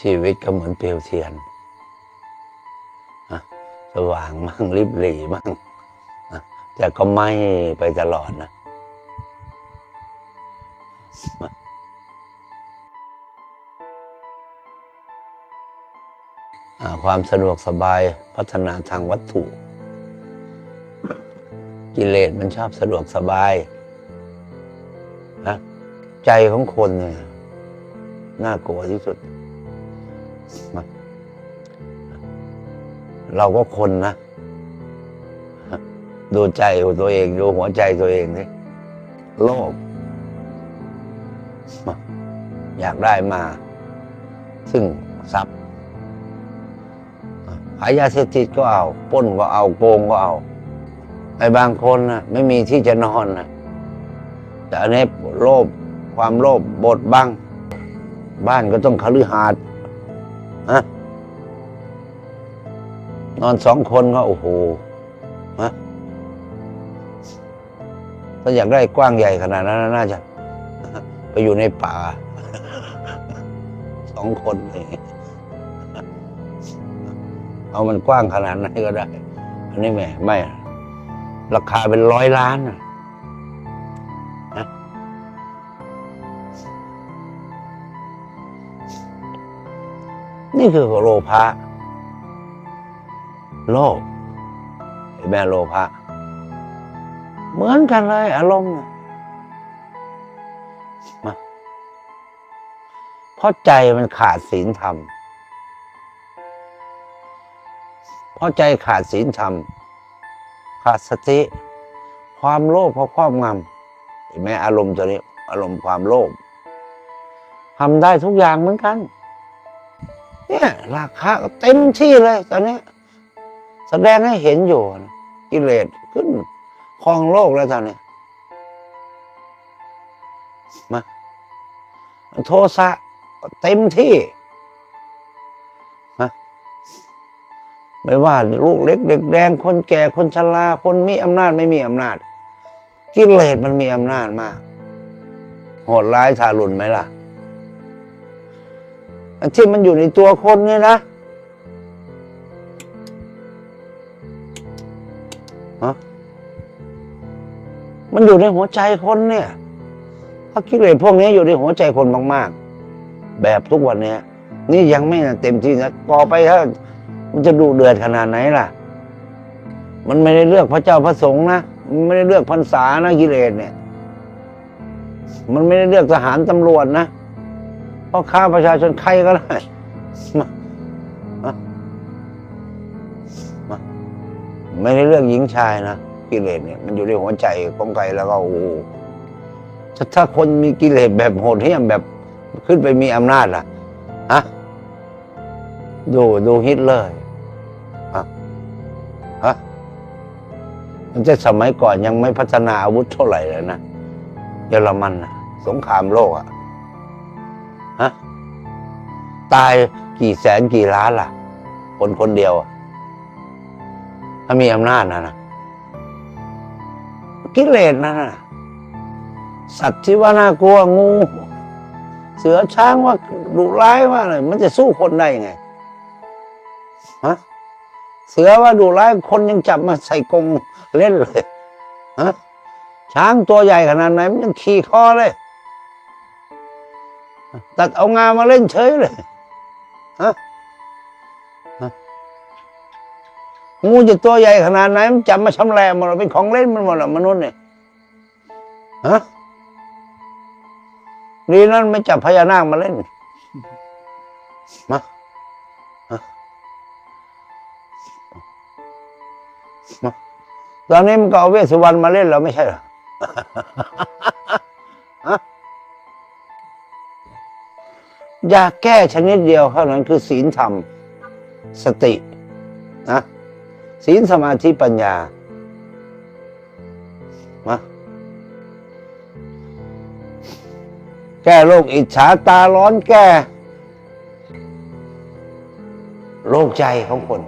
ชีวิตก็เหมือนเปลวเทียนอะสว่างมั่งริบหรี่มั่งอะแต่ก็ไหม้ไปตลอดนะอ่าความสะดวกสบายพัฒนาทางวัตถุ กิเลสมันชอบสะดวกสบายนะใจของคนเนี่ยน่ากลัวที่สุด มาเราก็คนนะ ดูใจตัวเอง ดูหัวใจตัวเองนี่โลภมาอยากได้มา ซึ่งทรัพย์ขายยาเสพติดก็เอาป้นก็เอาโกงก็เอาไอ้บางคนนะไม่มีที่จะนอนนะแต่อันนี้โลภความโลภบดบัง บ้านก็ต้องคฤหาสน์ ฮะนอนสองคนก็โอ้โหฮะถ้าอยากได้กว้างใหญ่ขนาดนั้นน่าจะไปอยู่ในป่าสองคนเลยเอามันกว้างขนาดไหนก็ได้ อันนี้ไม่ไม่ ราคาเป็นร้อยล้านน่ะ นี่คือโลภะโลภเห็นไหมโลภะเหมือนกันเลย อารมณ์มาเพราะใจมันขาดศีลธรรมเพราะใจขาดศีลธรรม ขาดสติ ความโลภเขาะครอบงำเห็นไหมอารมณ์ตัวนี้ อารมณ์ความโลภทำได้ทุกอย่างเหมือนกัน เนี่ยราคาก็เต็มที่เลย ตอนนี้แสดงให้เห็นอยู่นะกิเลสขึ้นครองโลกแล้วตอนนี้มาโทสะเต็มที่มาไม่ว่าลูกเล็กเด็กแดงคนแก่คนชราคนมีอำนาจไม่มีอำนาจ กิเลสมันมีอำนาจมากโหดร้ายทารุณไหมล่ะ ที่มันอยู่ในตัวคนเนี่ยนะฮะมันอยู่ในหัวใจคนเนี่ยเพราะกิเลสพวกนี้อยู่ในหัวใจคนมาก ๆ แบบทุกวันเนี้ยนี่ยังไม่เต็มที่นะต่อไปถ้ามันจะดูเดือดขนาดไหนล่ะ มันไม่ได้เลือกพระเจ้าพระสงฆ์นะมันไม่ได้เลือกพรรษานะกิเลสเนี่ย มันไม่ได้เลือกทหารตำรวจนะ พ่อค้าประชาชนใครก็ได้มามามาไม่ได้เลือกหญิงชายนะกิเลสเนี่ยมันอยู่ในหัวใจของใครแล้วก็โอ้ถ้าถ้าคนมีกิเลสแบบโหดเหี้ยมแบบขึ้นไปมีอำนาจล่ะฮะดูดูฮิตเลยฮะฮะมันจะสมัยก่อนยังไม่พัฒนาอาวุธเท่าไหร่เลยนะเยอรมันนะสงครามโลกอะ ฮะตายกี่แสนกี่ล้านล่ะ คนคนเดียว ถ้ามีอำนาจนะนะกิเลสนะนะสัตว์ที่ว่าน่ากลัวงู เสือช้างว่าดุร้ายว่าอะไรมันจะสู้คนได้ยังไงฮะเสือว่าดุร้ายคนยังจับมาใส่กรงเล่นเลยฮะช้างตัวใหญ่ขนาดไหนมันยังขี่คอเลย ตัดเอางามาเล่นเฉยเลยฮะงูจะตัวใหญ่ขนาดไหนมันจับมาชำแหละหมดเป็นของเล่นมันหมดละมนุษย์เนี่ยฮะดีนั้นไม่จับพญานาคมาเล่นมามาตอนนี้มันก็เอาเวสสุวรรณมาเล่นแล้วไม่ใช่เหรอ ยาแก้ชนิดเดียวเท่านั้นคือศีลธรรม สตินะศีลสมาธิปัญญามาแก้โรคอิจฉาตาร้อนแก้โรคใจของคน